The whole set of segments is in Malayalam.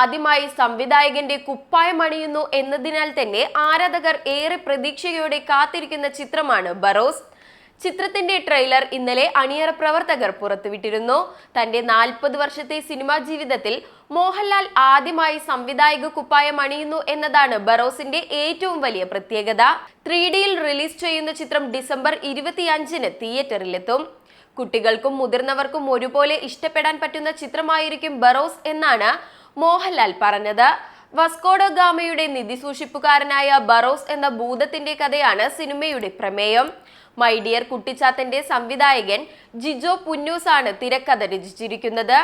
ആദ്യമായി സംവിധായകന്റെ കുപ്പായം അണിയുന്നു എന്നതിനാൽ തന്നെ ആരാധകർ ഏറെ പ്രതീക്ഷയോടെ കാത്തിരിക്കുന്ന ചിത്രമാണ് ബറോസ്. ചിത്രത്തിന്റെ ട്രെയിലർ ഇന്നലെ അണിയറ പ്രവർത്തകർ പുറത്തുവിട്ടിരുന്നു. തന്റെ നാൽപ്പത് വർഷത്തെ സിനിമാ ജീവിതത്തിൽ മോഹൻലാൽ ആദ്യമായി സംവിധായക കുപ്പായം അണിയുന്നു എന്നതാണ് ബറോസിന്റെ ഏറ്റവും വലിയ പ്രത്യേകത. ത്രീ ഡിയിൽ റിലീസ് ചെയ്യുന്ന ചിത്രം ഡിസംബർ ഇരുപത്തിയഞ്ചിന് തിയേറ്ററിലെത്തും. കുട്ടികൾക്കും മുതിർന്നവർക്കും ഒരുപോലെ ഇഷ്ടപ്പെടാൻ പറ്റുന്ന ചിത്രമായിരിക്കും ബറോസ് എന്നാണ് മോഹൻലാൽ പറഞ്ഞത്. വസ്കോഡോ ഗാമയുടെ നിധി സൂക്ഷിപ്പുകാരനായ ബറോസ് എന്ന ഭൂതത്തിന്റെ കഥയാണ് സിനിമയുടെ പ്രമേയം. മൈ ഡിയർ കുട്ടിച്ചാത്തന്റെ സംവിധായകൻ ജിജോ പുന്നൂസ് ആണ് തിരക്കഥ രചിച്ചിരിക്കുന്നത്.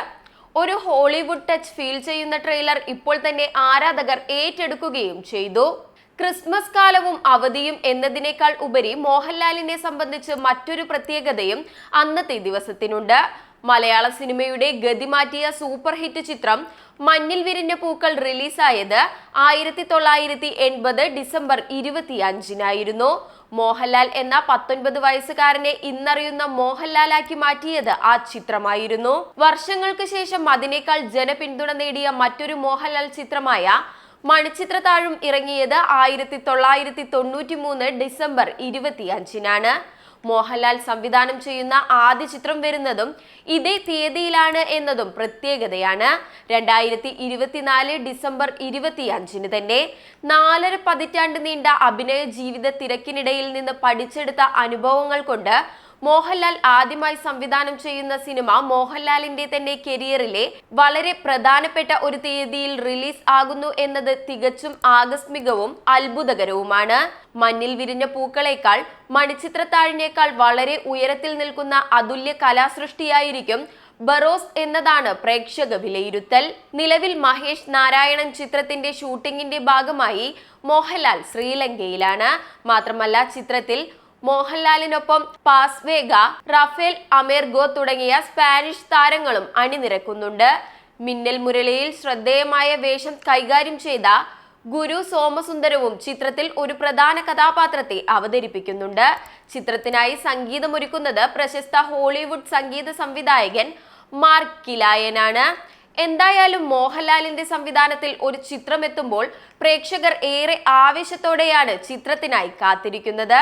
ഒരു ഹോളിവുഡ് ടച്ച് ഫീൽ ചെയ്യുന്ന ട്രെയിലർ ഇപ്പോൾ തന്നെ ആരാധകർ ഏറ്റെടുക്കുകയും ചെയ്തു. ക്രിസ്മസ് കാലവും അവധിയും എന്നതിനേക്കാൾ ഉപരി മോഹൻലാലിനെ സംബന്ധിച്ച് മറ്റൊരു പ്രത്യേകതയും അന്നത്തെ ദിവസത്തിനുണ്ട്. മലയാള സിനിമയുടെ ഗതിമാറ്റിയ സൂപ്പർ ഹിറ്റ് ചിത്രം മഞ്ഞിൽ വിരിഞ്ഞ പൂക്കൾ റിലീസായത് ആയിരത്തി തൊള്ളായിരത്തി എൺപത് ഡിസംബർ ഇരുപത്തി അഞ്ചിനായിരുന്നു മോഹൻലാൽ എന്ന പത്തൊൻപത് വയസ്സുകാരനെ ഇന്നറിയുന്ന മോഹൻലാലാക്കി മാറ്റിയത് ആ ചിത്രമായിരുന്നു. വർഷങ്ങൾക്ക് ശേഷം അതിനേക്കാൾ ജനപിന്തുണ നേടിയ മറ്റൊരു മോഹൻലാൽ ചിത്രമായ മണിച്ചിത്രത്താഴും ഇറങ്ങിയത് ആയിരത്തി തൊള്ളായിരത്തി തൊണ്ണൂറ്റി മൂന്ന് ഡിസംബർ ഇരുപത്തി അഞ്ചിനാണ് മോഹൻലാൽ സംവിധാനം ചെയ്യുന്ന ആദ്യ ചിത്രം വരുന്നതും ഇതേ തീയതിയിലാണ് എന്നതും പ്രത്യേകതയാണ്. രണ്ടായിരത്തി ഇരുപത്തിനാല് ഡിസംബർ ഇരുപത്തി അഞ്ചിന് തന്നെ നാലര പതിറ്റാണ്ട് നീണ്ട അഭിനയ ജീവിത തിരക്കിനിടയിൽ നിന്ന് പഠിച്ചെടുത്ത അനുഭവങ്ങൾ കൊണ്ട് മോഹൻലാൽ ആദ്യമായി സംവിധാനം ചെയ്യുന്ന സിനിമ മോഹൻലാലിന്റെ തന്നെ കരിയറിലെ വളരെ പ്രധാനപ്പെട്ട ഒരു തീയതിയിൽ റിലീസ് ആകുന്നു എന്നത് തികച്ചും ആകസ്മികവും അത്ഭുതകരവുമാണ്. മഞ്ഞിൽ വിരിഞ്ഞ പൂക്കളേക്കാൾ മണിച്ചിത്രത്താഴിനേക്കാൾ വളരെ ഉയരത്തിൽ നിൽക്കുന്ന അതുല്യ കലാസൃഷ്ടിയായിരിക്കും ബറോസ് എന്നതാണ് പ്രേക്ഷക വിലയിരുത്തൽ. നിലവിൽ മഹേഷ് നാരായണൻ ചിത്രത്തിന്റെ ഷൂട്ടിംഗിന്റെ ഭാഗമായി മോഹൻലാൽ ശ്രീലങ്കയിലാണ്. മാത്രമല്ല ചിത്രത്തിൽ മോഹൻലാലിനൊപ്പം പാസ്വേഗ റഫേൽ അമേർഗോ തുടങ്ങിയ സ്പാനിഷ് താരങ്ങളും അണിനിരക്കുന്നുണ്ട്. മിന്നൽ മുരളിയിൽ ശ്രദ്ധേയമായ വേഷം കൈകാര്യം ചെയ്ത ഗുരു സോമസുന്ദരവും ചിത്രത്തിൽ ഒരു പ്രധാന കഥാപാത്രത്തെ അവതരിപ്പിക്കുന്നുണ്ട്. ചിത്രത്തിനായി സംഗീതമൊരുക്കുന്നത് പ്രശസ്ത ഹോളിവുഡ് സംഗീത സംവിധായകൻ മാർക്ക് കിലായനാണ്. എന്തായാലും മോഹൻലാലിന്റെ സംവിധാനത്തിൽ ഒരു ചിത്രം എത്തുമ്പോൾ പ്രേക്ഷകർ ഏറെ ആവേശത്തോടെയാണ് ചിത്രത്തിനായി കാത്തിരിക്കുന്നത്.